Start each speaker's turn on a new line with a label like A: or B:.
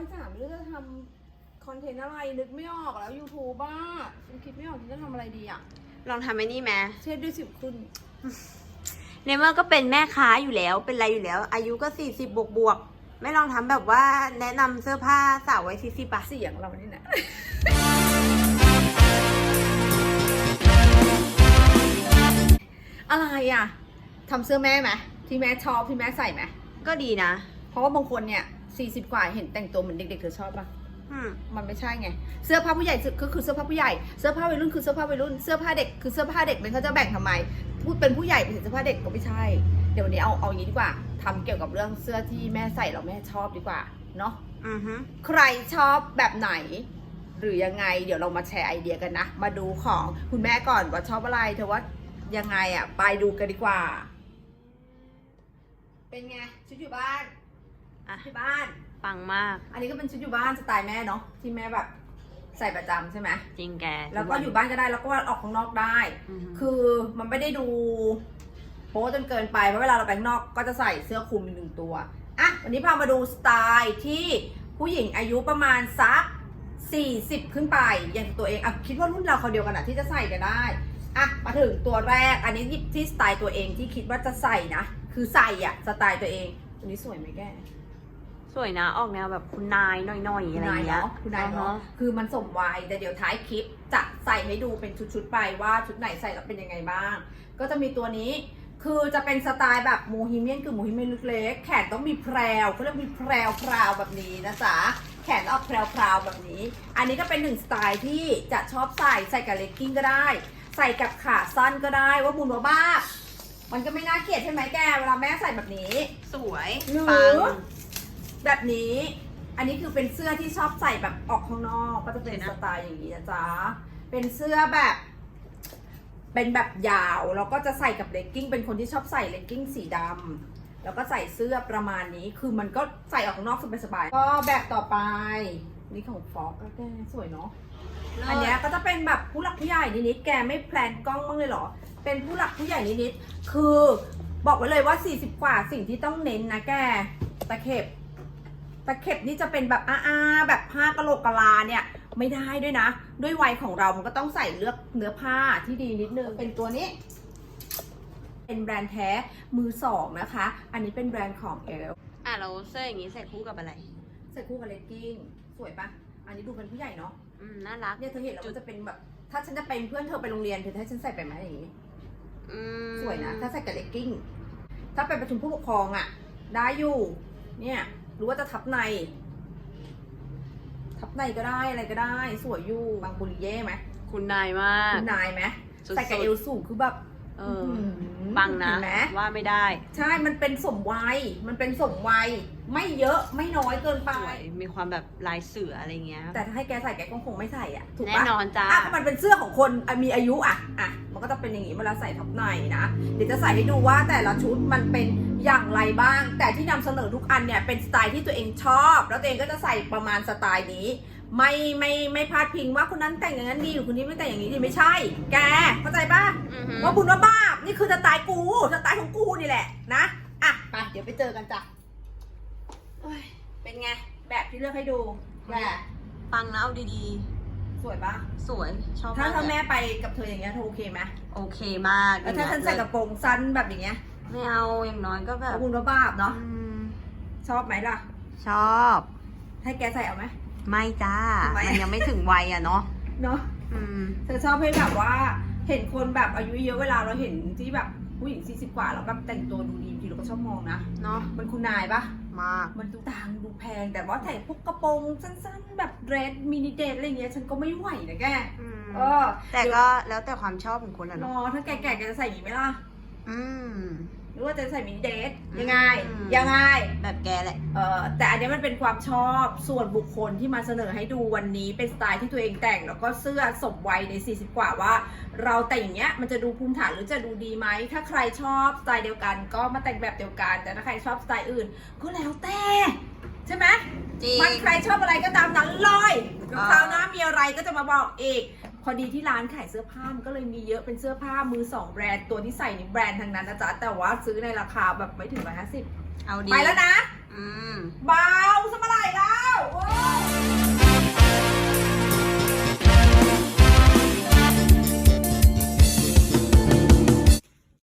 A: ยสามไม่รู้จะทำคอนเทนต์อะไรนึกไม่ออกแล้วยูทูบบ้าฉันคิดไม่ออกฉันจะทำอะไรดีอะ
B: ลองทำไอ้นี่ไหม
A: เช็ดด้วยสิบคุณ
B: ในเมื่อก็เป็นแม่ค้าอยู่แล้ว เป็นอะไรอยู่แล้ว อายุก็สี่สิบบวกบวกๆไม่ลองทำแบบว่าแนะนำเสื้อผ้าสาวไว้สี่สิบอะ
A: เสียงเรานี่นะ อะไรอะทำเสื้อแม่ไหมที่แม่ชอบที่แม่ใส่ไหม
B: ก็ดีนะ
A: เพราะว่าบางคนเนี่ย 40กว่าเห็นแต่งตัวเหมือนเด็กๆเธอชอบปะ
B: อืม
A: มันไม่ใช่ไง เสื้อผ้าผู้ใหญ่ก็คือเสื้อผ้าผู้ใหญ่ เสื้อผ้าวัยรุ่นคือเสื้อผ้าวัยรุ่น เสื้อผ้าเด็กคือเสื้อผ้าเด็กมันเขาจะแบ่งทำไม พูดเป็นผู้ใหญ่เป็นเสื้อผ้าเด็กก็ไม่ใช่ เดี๋ยววันนี้เอาเอาอย่างนี้ดีกว่าทำเกี่ยวกับเรื่องเสื้อที่แม่ใส่แล้วแม่ชอบดีกว่า เนาะ
B: อือฮึ
A: ใครชอบแบบไหน หรือยังไง เดี๋ยวเรามาแชร์ไอเดียกันนะ มาดูของคุณแม่ก่อนว่าชอบอะไร เธอว่ายังไงอะไปดูกันดีกว่า เป็นไงชุดอยู่บ้าน
B: อะ
A: ที่บ้าน
B: ปังมาก
A: อันนี้ก็เป็นชุดอยู่บ้านสไตล์แม่เนาะที่แม่แบบใส่ประจำใช่ไหม
B: จริงแก
A: แล้วก็อยู่บ้านก็ได้แล้วก็ออกข้างนอกได้
B: อือฮึ
A: คือมันไม่ได้ดูโป๊จนเกินไป เพราะเวลาเราไปข้างนอกก็จะใส่เสื้อคลุมหนึ่งตัว อะ วันนี้พามาดูสไตล์ที่ผู้หญิงอายุประมาณสัก 40 ขึ้นไป อย่างตัวเอง อะ คิดว่ารุ่นเราเขาเดียวกันอะที่จะใส่กันได้ อะ มาถึงตัวแรก อันนี้หยิบที่สไตล์ตัวเองที่คิดว่าจะใส่นะ คือใส่อะสไตล์ตัวเอง ตัวนี้สวยไหมแก
B: สวยนะออกแนวแบบคุณนายหน่อยๆอะไรอย่างเงี้ย
A: เนาะคุณนายเนาะ
B: อ่ฮ
A: คือมันสมวัยแต่เดี๋ยวท้ายคลิปจะใส่ให้ดูเป็นชุดๆไปว่าชุดไหนใส่แล้วเป็นยังไงบ้าง ก็จะมีตัวนี้คือจะเป็นสไตล์แบบโมฮิเมียนคือโมฮิเมียนเล็กๆแขนต้องมีแพรวเขาเรียกมีแพรวพราวแบบนี้นะจ๊ะแขนออกแพรวพราวแบบนี้ อันนี้ก็เป็นหนึ่งสไตล์ที่จะชอบใส่ใส่กับเลกกิ้งก็ได้ ใส่กับขาสั้นก็ได้ว่าบุญว่าบ้ามันก็ไม่น่าเกลียดใช่ไหมแกเวลาแม่ใส่แบบนี้
B: สวย
A: หรือ
B: ปัง
A: แบบนี้ อันนี้คือเป็นเสื้อที่ชอบใส่แบบออกข้างนอก ก็จะเป็น
B: เห็น
A: ส
B: นะ
A: ไตล์อย่างนี้นะจ๊ะ เป็นเสื้อแบบ เป็นแบบยาวแล้วก็จะใส่กับเลกกิ้ง เป็นคนที่ชอบใส่เลกกิ้งสีดำแล้วก็ใส่เสื้อประมาณนี้ คือมันก็ใส่ออกข้างนอกสบายๆก็แบบต่อไป นี่ของฟอกก็แกสวยเนาะ อันเนี้ยก็จะเป็นแบบผู้หลักผู้ใหญ่นิดๆแกไม่แพลนกล้องบ้างเลยเหรอ เป็นผู้หลักผู้ใหญ่นิดๆคือบอกไว้เลยว่า 40 กว่าสิ่งที่ต้องเน้นนะแกตะเข็บ ตะเข็บนี่จะเป็นแบบอ้าๆแบบผ้ากะโหลกกะลาเนี่ยไม่ได้ด้วยนะ ด้วยวัยของเรา มันก็ต้องใส่เลือกเนื้อผ้าที่ดีนิดนึง เป็นตัวนี้ เป็นแบรนด์แท้มือสองนะคะ อันนี้เป็นแบรนด์ของเอล
B: อะเราเสื้ออย่างงี้ใส่คู่กับอะไร
A: ใส่คู่กับเลกกิ้ง สวยปะอันนี้ดูเป็นผู้ใหญ่เนาะ
B: อืม น่ารัก
A: เนี่ยเธอเห็นแล้วก็จะเป็นแบบ ถ้าฉันจะเป็นเพื่อนเธอไปโรงเรียนเธอจะให้ฉันใส่ไปไหมอย่างนี้
B: อืม
A: สวยนะ ถ้าใส่กับเลกกิ้ง ถ้าไปประชุมผู้ปกครองอะ่ะได้อยู่ เนี่ย หรือว่าจะทับใน ทับในก็ได้อะไรก็ได้ สวยอยู่บางบุริเย่ไหม
B: คุณนายมาก
A: คุณนายไหม
B: สุดๆ
A: ใส่กับเอวสูงคือแบบ
B: เออ
A: หือ
B: ปังนะ
A: เห็นไหม
B: ว่าไม่ได้
A: ใช่ มันเป็นสมวัย มันเป็นสมวัย ไม่เยอะไม่น้อยเกินไป
B: สวยมีความแบบลายเสืออะไรเงี้ย
A: แต่ถ้าให้แกใส่แกก็คงไม่ใส่อะ ถูก
B: แน่
A: ปะ
B: นอนจ้า
A: อะมันเป็นเสื้อของคนอะมีอายุอะ อะ มันก็จะเป็นอย่างนี้เวลาใส่ทับในนะ เดี๋ยวจะใส่ให้ดูว่าแต่ละชุดมันเป็นอย่างไรบ้าง แต่ที่นำเสนอทุกอันเนี่ยเป็นสไตล์ที่ตัวเองชอบ แล้วตัวเองก็จะใส่ประมาณสไตล์นี้ ไม่ไม่ไม่พาดพิงว่าคนนั้นแต่งอย่างนั้นดีหรือคนนี้ไม่แต่งอย่างนี้ดีไม่ใช่ แกเข้าใจปะ
B: อือฮึ
A: ว่าบุญว่าบ้าปนี่คือสไตล์กูสไตล์ของกูนี่แหละนะอะไปเดี๋ยวไปเจอกันจ้ะโอ้ยเป็นไงแบบที่เลือกให้ดูแก
B: ปังนะเอาดี
A: สวยปะ
B: ๆ สวย ชอบ
A: ถ้า
B: มาก
A: ถ้า
B: เลย
A: แม่ไปกับเธออย่างเงี้ยเธอโอเคไหม
B: โอเคมาก
A: แล้วถ้าฉันใส่กระโปรงสั้นแบบอย่างเงี้ย
B: ไม่เอาอย่างน้อยก็แบบ
A: แล้วคุณว่าบ้าปเนาะ
B: อืม
A: ชอบไหมล่ะ
B: ชอบ
A: ให้แกใส่เอาไหม
B: ไม่จ้า
A: ทำไม
B: มันยังไม่ถึงวัยอะเนาะ
A: เนาะ
B: อืม
A: เธอชอบให้แบบว่า เห็นคนแบบอายุเยอะเวลาเราเห็นที่แบบผู้หญิง40กว่าแล้วแบบแต่งตัวดูดีบางทีเราก็ชอบมองนะ
B: เนาะ
A: มันคุณนายปะ
B: มาก
A: มันดูต่างดูแพง แต่ว่าแต่งพวกกระโปรงสั้นๆ แบบเดรสมินิเดรสอะไรเงี้ยฉันก็ไม่ไหวนะแก
B: อืม
A: เออ
B: แต่ก็แล้วแต่ความชอบของคนอะ
A: ร
B: เนาะ
A: อถ้าแก่ๆแกจะใส่อย่างนี้ไหมล่ะ
B: อืม
A: หรือว่าจะใส่มินิเดรส
B: อืม
A: ยังไงยังไง
B: แบบแกแหละ
A: เออแต่อันนี้มันเป็นความชอบส่วนบุคคลที่มาเสนอให้ดูวันนี้เป็นสไตล์ที่ตัวเองแต่ง แล้วก็เสื้อสมวัยใน 40 กว่าว่า เราแต่งอย่างเงี้ยมันจะดูภูมิฐานหรือจะดูดีไหมถ้าใครชอบสไตล์เดียวกัน ก็มาแต่งแบบเดียวกัน แต่ถ้าใครชอบสไตล์อื่น ก็แล้วแต่ใช่ไหม
B: จริง
A: มันใครชอบอะไรก็ตามนั้นเลย
B: อ่า
A: คราวหน้ามีอะไรก็จะมาบอกอีก พอดีที่ร้านขายเสื้อผ้ามันก็เลยมีเยอะเป็นเสื้อผ้ามือสองแบรนด์ตัวที่ใส่นี่แบรนด์ทั้งนั้นนะจ๊ะ แต่ว่าซื้อในราคาแบบไม่ถึงร้อยห้าสิบ
B: เอาดี
A: ไปแล้วนะ
B: อืม
A: เบาส